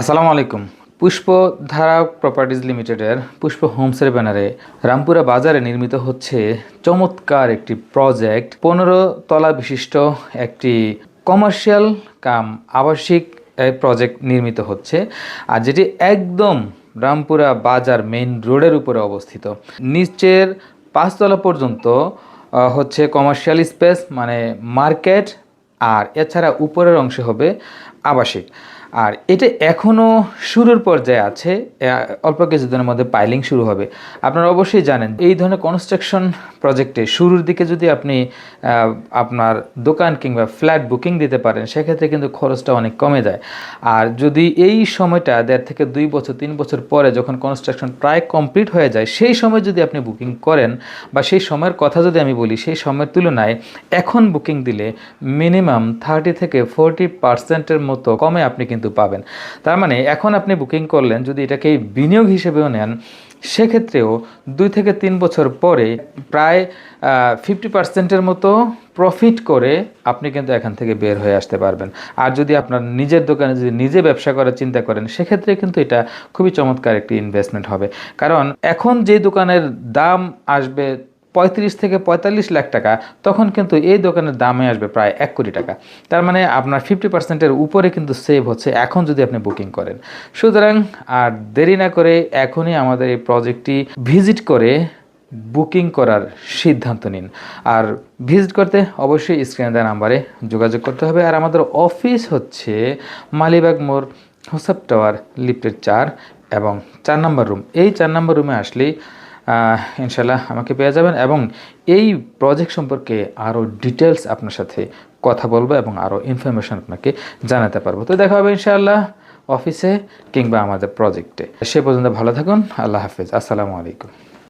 আসসালামু আলাইকুম। পুষ্পধারা প্রপার্টিজ লিমিটেডের পুষ্প হোমসের ব্যানারে রামপুরা বাজারে নির্মিত হচ্ছে চমৎকার একটি প্রজেক্ট, পনেরো তলা বিশিষ্ট একটি কমার্শিয়াল কাম আবাসিক প্রজেক্ট নির্মিত হচ্ছে, আর যেটি একদম রামপুরা বাজার মেইন রোডের উপরে অবস্থিত। নিচের পাঁচতলা পর্যন্ত হচ্ছে কমার্শিয়াল স্পেস মানে মার্কেট, আর এছাড়া উপরের অংশে হবে আবাসিক। আর এটা এখনও শুরুর পর্যায়ে আছে অল্প কিছুদিনের মধ্যে পাইলিং শুরু হবে। আপনারা অবশ্যই জানেন, এই ধরনের কনস্ট্রাকশন প্রজেক্টে শুরুর দিকে যদি আপনি আপনার দোকান কিংবা ফ্ল্যাট বুকিং দিতে পারেন, সেক্ষেত্রে কিন্তু খরচটা অনেক কমে যায়। আর যদি এই সময়টা দেড় থেকে দুই বছর, তিন বছর পরে যখন কনস্ট্রাকশন প্রায় কমপ্লিট হয়ে যায়, সেই সময় যদি আপনি বুকিং করেন বা সেই সময়ের কথা যদি আমি বলি, সেই সময়ের তুলনায় এখন বুকিং দিলে মিনিমাম থার্টি থেকে ফোরটি পার্সেন্টের মতো কমে আপনি কিন্তু পাবেন। তার মানে এখন আপনি বুকিং করলেন, যদি এটাকে বিনিয়োগ হিসেবেও নেন, সেক্ষেত্রেও দুই থেকে তিন বছর পরে প্রায় ফিফটি পার্সেন্টের মতো প্রফিট করে আপনি কিন্তু এখান থেকে বের হয়ে আসতে পারবেন। আর যদি আপনার নিজের দোকানে যদি নিজে ব্যবসা করার চিন্তা করেন, সেক্ষেত্রে কিন্তু এটা খুবই চমৎকার একটি ইনভেস্টমেন্ট হবে। কারণ এখন যে দোকানের দাম আসবে পঁয়ত্রিশ থেকে পঁয়তাল্লিশ লাখ টাকা, তখন কিন্তু এই দোকানের দামে আসবে প্রায় এক কোটি টাকা। তার মানে আপনার ফিফটি পার্সেন্টের উপরে কিন্তু সেভ হচ্ছে এখন যদি আপনি বুকিং করেন। সুতরাং আর দেরি না করে এখনই আমাদের এই প্রজেক্টটি ভিজিট করে বুকিং করার সিদ্ধান্ত নিন। আর ভিজিট করতে অবশ্যই স্ক্রিনে দেওয়া নাম্বারে যোগাযোগ করতে হবে। আর আমাদের অফিস হচ্ছে মালিবাগ মোড় হোসাব টাওয়ার লিফটের চার এবং চার নম্বর রুম এই চার নম্বর রুমে আসলেই ইনশাল্লাহ আমাকে পেয়ে যাবেন এবং এই প্রজেক্ট সম্পর্কে আরও ডিটেলস আপনার সাথে কথা বলব এবং আরও ইনফরমেশন আপনাকে জানাতে পারব। তো দেখা হবে ইনশাআল্লাহ অফিসে কিংবা আমাদের প্রজেক্টে সে পর্যন্ত ভালো থাকুন, আল্লাহ হাফিজ। আসসালামু আলাইকুম।